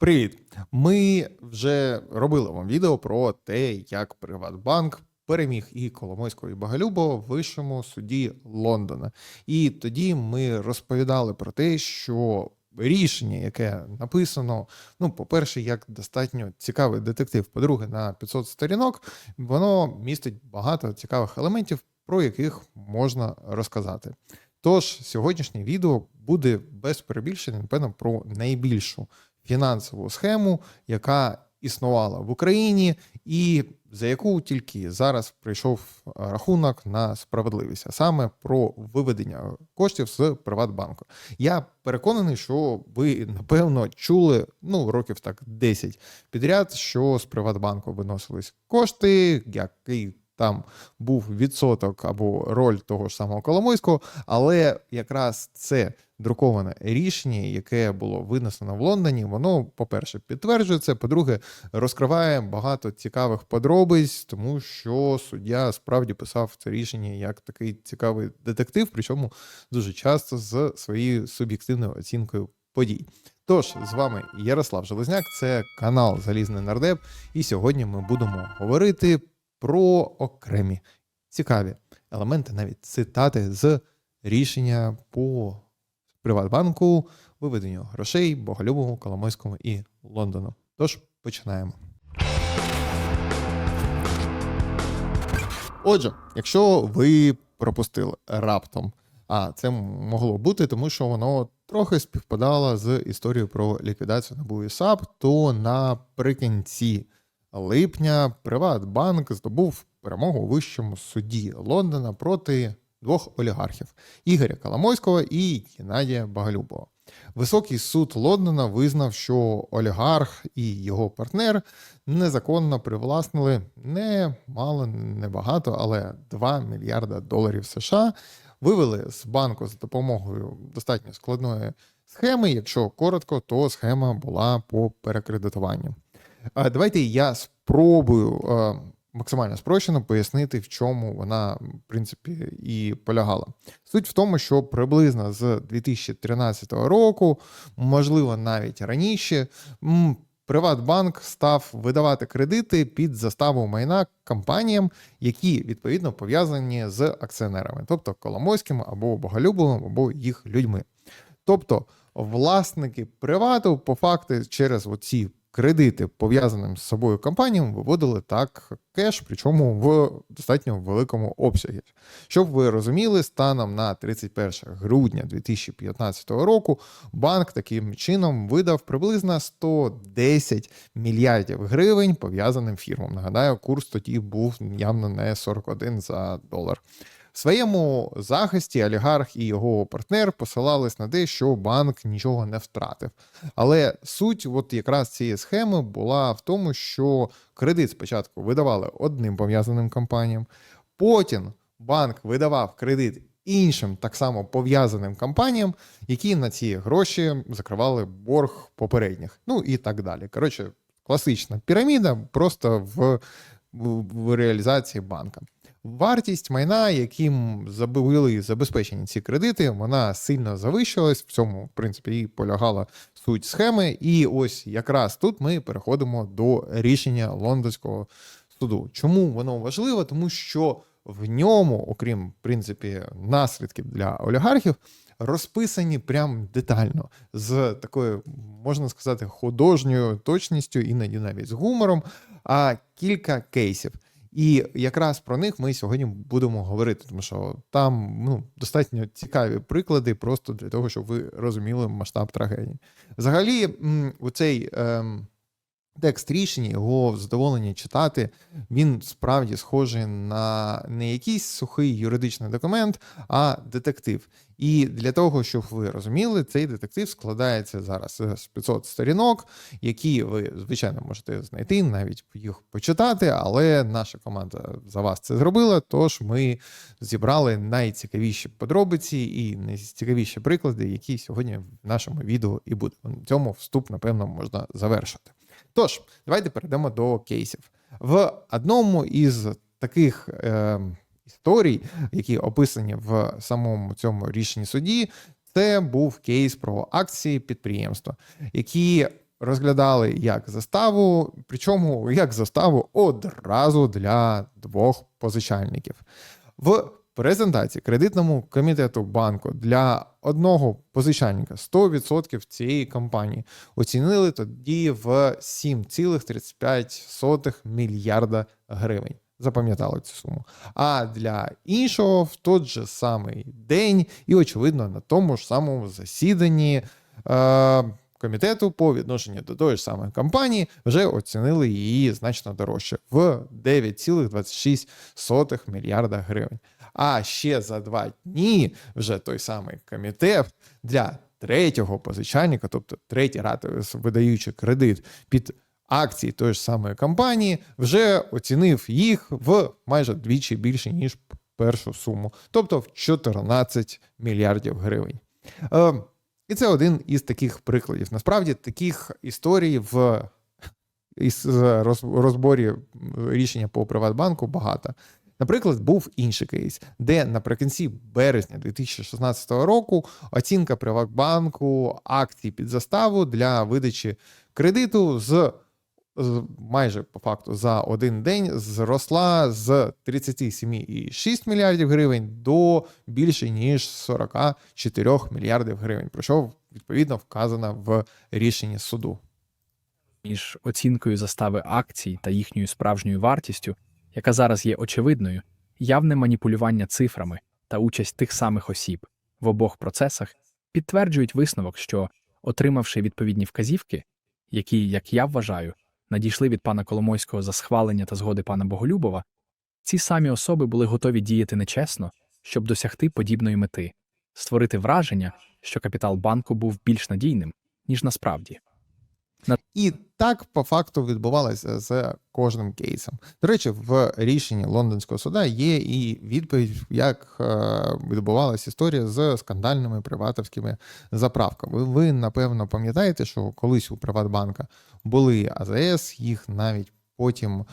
Привіт! Ми вже робили вам відео про те, як Приватбанк переміг і Коломойського, і Боголюбова в вищому суді Лондона. І тоді ми розповідали про те, що рішення, яке написано, ну, по-перше, як достатньо цікавий детектив, по-друге, на 500 сторінок, воно містить багато цікавих елементів, про яких можна розказати. Тож сьогоднішнє відео буде без перебільшення, напевно, про найбільшу фінансову схему, яка існувала в Україні, і за яку тільки зараз прийшов е, рахунок на справедливість, а саме про виведення коштів з Приватбанку. Я переконаний, що ви напевно чули ну років так 10 підряд, що з Приватбанку виносились кошти, який там був відсоток або роль того ж самого Коломойського, але якраз це друковане рішення, яке було винесено в Лондоні, воно, по-перше, підтверджує це, по-друге, розкриває багато цікавих подробиць, тому що суддя справді писав це рішення як такий цікавий детектив, причому дуже часто з своєю суб'єктивною оцінкою подій. Тож з вами Ярослав Железняк, це канал Залізний Нардеп, і сьогодні ми будемо говорити про окремі цікаві елементи, навіть цитати з рішення по Приватбанку, виведенню грошей, Боголюбову, Коломойському і Лондону. Тож починаємо. Отже, якщо ви пропустили раптом, а це могло бути, тому що воно трохи співпадало з історією про ліквідацію НАБУ і САП, то наприкінці липня Приватбанк здобув перемогу у вищому суді Лондона проти двох олігархів Ігоря Коломойського і Геннадія Боголюбова. Високий суд Лондона визнав, що олігарх і його партнер незаконно привласнили не мало, не багато, але 2 мільярда доларів США. Вивели з банку за допомогою достатньо складної схеми. Якщо коротко, то схема була по перекредитуванню. Давайте я спробую максимально спрощено пояснити, в чому вона, в принципі, і полягала. Суть в тому, що приблизно з 2013 року, можливо, навіть раніше, Приватбанк став видавати кредити під заставу майна компаніям, які відповідно пов'язані з акціонерами, тобто Коломойським або Боголюбовим, або їх людьми. Тобто власники привату, по факту, через оці кредити пов'язаним з собою компаніям виводили так кеш, причому в достатньо великому обсягі. Щоб ви розуміли, станом на 31 грудня 2015 року банк таким чином видав приблизно 110 мільярдів гривень пов'язаним фірмам. Нагадаю, курс тоді був явно не 41 за долар. Своєму захисті олігарх і його партнер посилались на те, що банк нічого не втратив. Але суть, от якраз цієї схеми, була в тому, що кредит спочатку видавали одним пов'язаним компаніям, потім банк видавав кредит іншим так само пов'язаним компаніям, які на ці гроші закривали борг попередніх. Ну і так далі. Коротше, класична піраміда просто в, в реалізації банка. Вартість майна, яким були забезпечені ці кредити, вона сильно завищилась. В цьому, в принципі, і полягала суть схеми. І ось якраз тут ми переходимо до рішення лондонського суду. Чому воно важливо? Тому що в ньому, окрім в принципі, наслідків для олігархів, розписані прям детально з такою, можна сказати, художньою точністю, іноді навіть з гумором, а кілька кейсів. І якраз про них ми сьогодні будемо говорити, тому що там ну, достатньо цікаві приклади, просто для того, щоб ви розуміли масштаб трагедії. Взагалі, у цей ем, текст рішення, його задоволення читати, він справді схожий на не якийсь сухий юридичний документ, а детектив. І для того, щоб ви розуміли, цей детектив складається зараз з 500 сторінок, які ви, звичайно, можете знайти, навіть їх почитати, але наша команда за вас це зробила. Тож ми зібрали найцікавіші подробиці і найцікавіші приклади, які сьогодні в нашому відео і будуть. В цьому вступ, напевно, можна завершити. Тож, давайте перейдемо до кейсів. В одному із таких е, історій, які описані в самому цьому рішенні суді, це був кейс про акції підприємства, які розглядали як заставу, причому як заставу одразу для двох позичальників. В презентації кредитному комітету банку для одного позичальника 100% цієї компанії оцінили тоді в 7,35 мільярда гривень. Запам'ятали цю суму. А для іншого в той же самий день, і, очевидно, на тому ж самому засіданні е, комітету по відношенню до тої ж самої компанії вже оцінили її значно дорожче в 9,26 мільярда гривень. А ще за два дні вже той самий комітет для третього позичальника, тобто третій ратовий видаючи кредит під акції тої ж самої компанії, вже оцінив їх в майже двічі більше, ніж першу суму, тобто в 14 мільярдів гривень. Е, і це один із таких прикладів. Насправді, таких історій в із розборі рішення по Приватбанку багато. Наприклад, був інший кейс, де наприкінці березня 2016 року оцінка Приватбанку акцій під заставу для видачі кредиту з, майже по факту за один день зросла з 37,6 мільярдів гривень до більше ніж 44 мільярдів гривень, про що відповідно вказано в рішенні суду. між оцінкою застави акцій та їхньою справжньою вартістю, яка зараз є очевидною, явне маніпулювання цифрами та участь тих самих осіб в обох процесах підтверджують висновок, що, отримавши відповідні вказівки, які, як я вважаю, надійшли від пана Коломойського за схвалення та згоди пана Боголюбова, ці самі особи були готові діяти нечесно, щоб досягти подібної мети, створити враження, що капітал банку був більш надійним, ніж насправді. І так по факту відбувалося з кожним кейсом. До речі, в рішенні лондонського суда є і відповідь, як е, відбувалася історія з скандальними приватовськими заправками. Ви, напевно пам'ятаєте, що колись у Приватбанка були АЗС, їх навіть потім е,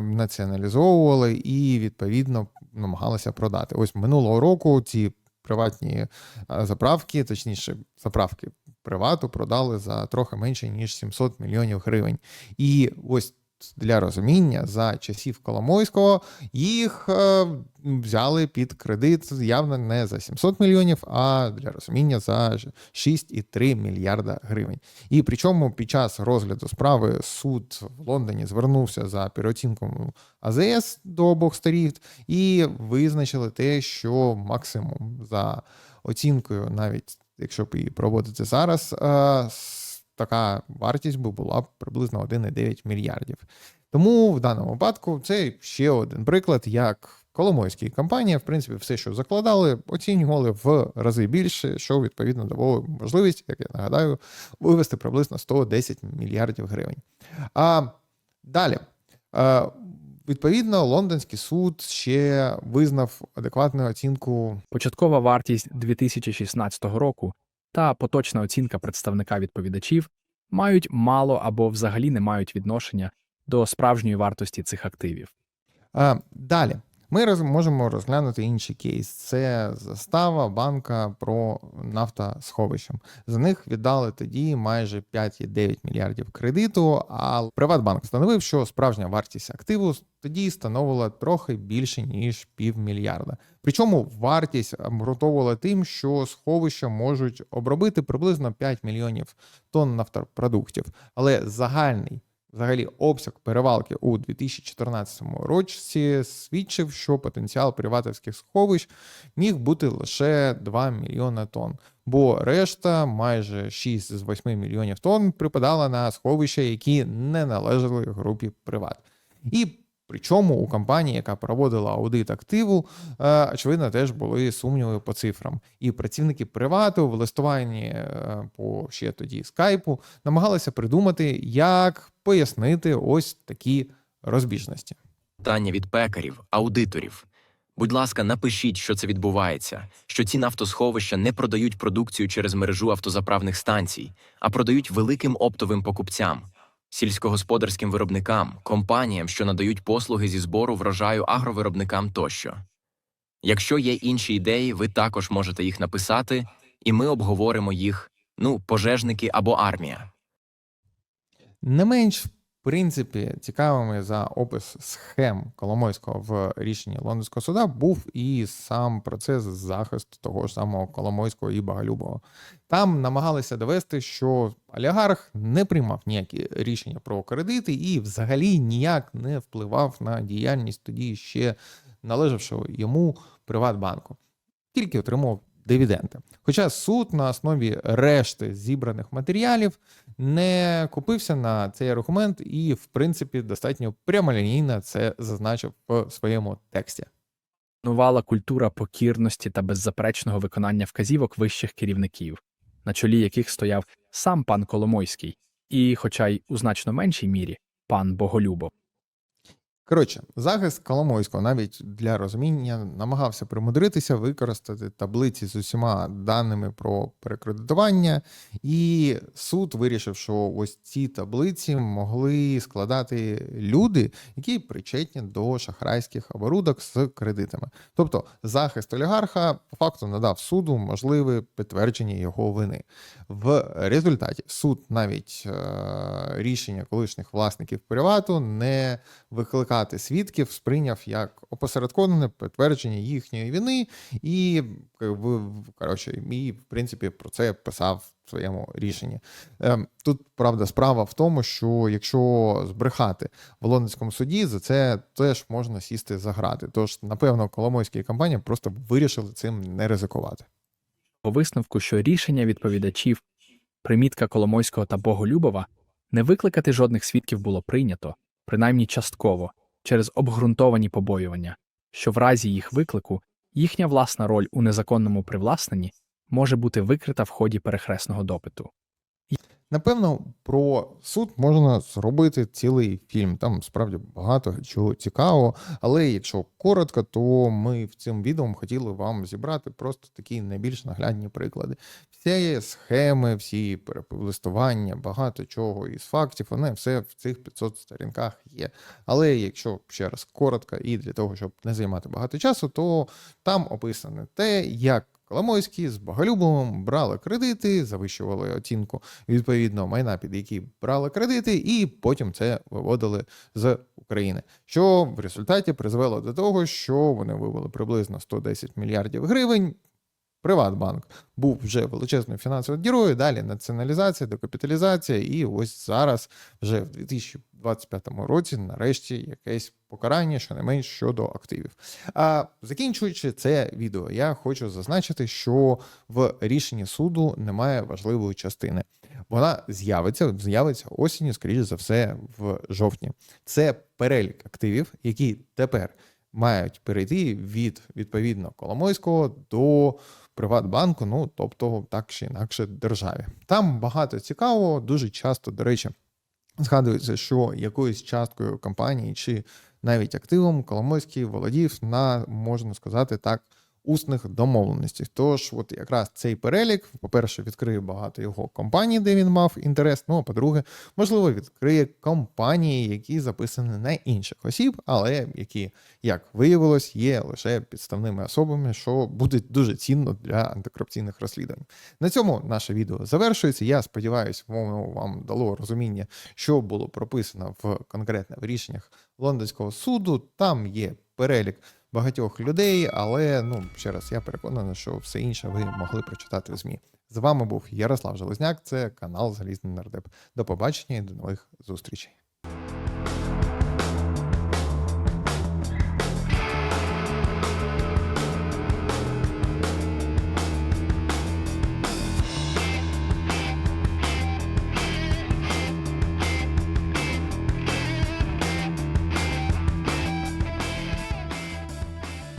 націоналізовували і відповідно намагалися продати. Ось минулого року ці приватні е, заправки, точніше, заправки привату продали за трохи менше ніж 700 мільйонів гривень. І ось для розуміння, за часів Коломойського їх е, взяли під кредит явно не за 700 мільйонів, а для розуміння за 6,3 мільярда гривень. І причому під час розгляду справи суд в Лондоні звернувся за переоцінкою АЗС до обох сторін і визначили те, що максимум за оцінкою, навіть якщо б її проводити зараз, е, така вартість би була приблизно 1,9 мільярдів. Тому в даному випадку це ще один приклад, як Коломойські компанії, в принципі, все, що закладали, оцінювали в рази більше, що відповідно давало можливість, як я нагадаю, вивести приблизно 110 мільярдів гривень. А далі. Е, Відповідно, лондонський суд ще визнав адекватну оцінку Початкова вартість 2016 року та поточна оцінка представника відповідачів мають мало або взагалі не мають відношення до справжньої вартості цих активів. А, далі. Ми роз, можемо розглянути інший кейс. Це застава банка про нафтосховищем. За них віддали тоді майже 5,9 мільярдів кредиту. А Приватбанк встановив, що справжня вартість активу тоді становила трохи більше ніж півмільярда. Причому вартість обґрунтовувала тим, що сховища можуть обробити приблизно 5 мільйонів тонн нафтопродуктів, але загальний Взагалі, обсяг перевалки у 2014 році свідчив, що потенціал приватівських сховищ міг бути лише 2 мільйони тонн, бо решта, майже 6 з 8 мільйонів тонн, припадала на сховища, які не належали групі приват. І причому у компанії, яка проводила аудит активу, е, очевидно, теж були сумніви по цифрам. І працівники привату в листуванні е, по ще тоді скайпу намагалися придумати, як пояснити ось такі розбіжності. Питання від пекарів, аудиторів. Будь ласка, напишіть, що це відбувається, що ці нафтосховища не продають продукцію через мережу автозаправних станцій, а продають великим оптовим покупцям, сільськогосподарським виробникам, компаніям, що надають послуги зі збору врожаю агровиробникам тощо. Якщо є інші ідеї, ви також можете їх написати, і ми обговоримо їх, ну, пожежники або армія. Не менш, принципі, цікавими за опис схем Коломойського в рішенні Лондонського суда був і сам процес захисту того ж самого Коломойського і Боголюбова. Там намагалися довести, що олігарх не приймав ніякі рішення про кредити і взагалі ніяк не впливав на діяльність тоді ще належавшого йому Приватбанку, тільки отримував дивіденди. Хоча суд на основі решти зібраних матеріалів не купився на цей аргумент і, в принципі, достатньо прямолінійно це зазначив в своєму тексті. Нувала культура покірності та беззаперечного виконання вказівок вищих керівників, на чолі яких стояв сам пан Коломойський, і, хоча й у значно меншій мірі, пан Боголюбов. Коротше, захист Коломойського навіть для розуміння намагався примудритися використати таблиці з усіма даними про перекредитування, і суд вирішив, що ось ці таблиці могли складати люди, які причетні до шахрайських оборудок з кредитами. Тобто захист олігарха по факту надав суду можливе підтвердження його вини. В результаті суд навіть е, рішення колишніх власників привату не викликати свідків сприйняв як опосередковане підтвердження їхньої вини, і в- коротше, і в принципі про це писав в своєму рішенні. Ем, Тут правда справа в тому, що якщо збрехати в лондонському суді, за це теж можна сісти за грати. Тож, напевно, Коломойська і компанія просто вирішили цим не ризикувати. По висновку, що рішення відповідачів, примітка Коломойського та Боголюбова не викликати жодних свідків було прийнято, принаймні частково, через обґрунтовані побоювання, що в разі їх виклику їхня власна роль у незаконному привласненні може бути викрита в ході перехресного допиту. Напевно, про суд можна зробити цілий фільм. Там справді багато чого цікавого. Але якщо коротко, то ми в цьому відео хотіли вам зібрати просто такі найбільш наглядні приклади. Всі схеми, всі перелистування, багато чого із фактів, вони все в цих 500 сторінках є. Але якщо ще раз коротко і для того, щоб не займати багато часу, то там описане те, як Коломойський з Боголюбовим брали кредити, завищували оцінку відповідно майна, під які брали кредити, і потім це виводили з України. Що в результаті призвело до того, що вони вивели приблизно 110 мільярдів гривень. Приватбанк був вже величезною фінансовою дірою, далі націоналізація, декапіталізація, і ось зараз, вже в 2025 році, нарешті, якесь покарання, що не менш щодо активів. А закінчуючи це відео, я хочу зазначити, що в рішенні суду немає важливої частини. Вона з'явиться, з'явиться осінню, скоріше за все, в жовтні. Це перелік активів, які тепер мають перейти від відповідно Коломойського до Приватбанку, ну тобто так чи інакше державі. Там багато цікавого, дуже часто, до речі, згадується, що якоюсь часткою компанії чи навіть активом Коломойський володів на, можна сказати так, усних домовленостей. Тож, от якраз цей перелік, по-перше, відкриє багато його компаній, де він мав інтерес. Ну, а по-друге, можливо, відкриє компанії, які записані на інших осіб, але які, як виявилось, є лише підставними особами, що буде дуже цінно для антикорупційних розслідувань. На цьому наше відео завершується. Я сподіваюся, воно вам дало розуміння, що було прописано в конкретно в рішеннях лондонського суду. Там є перелік багатьох людей, але ну ще раз я переконаний, що все інше ви могли прочитати в ЗМІ. З вами був Ярослав Железняк. Це канал Залізний Нардеп. До побачення і до нових зустрічей.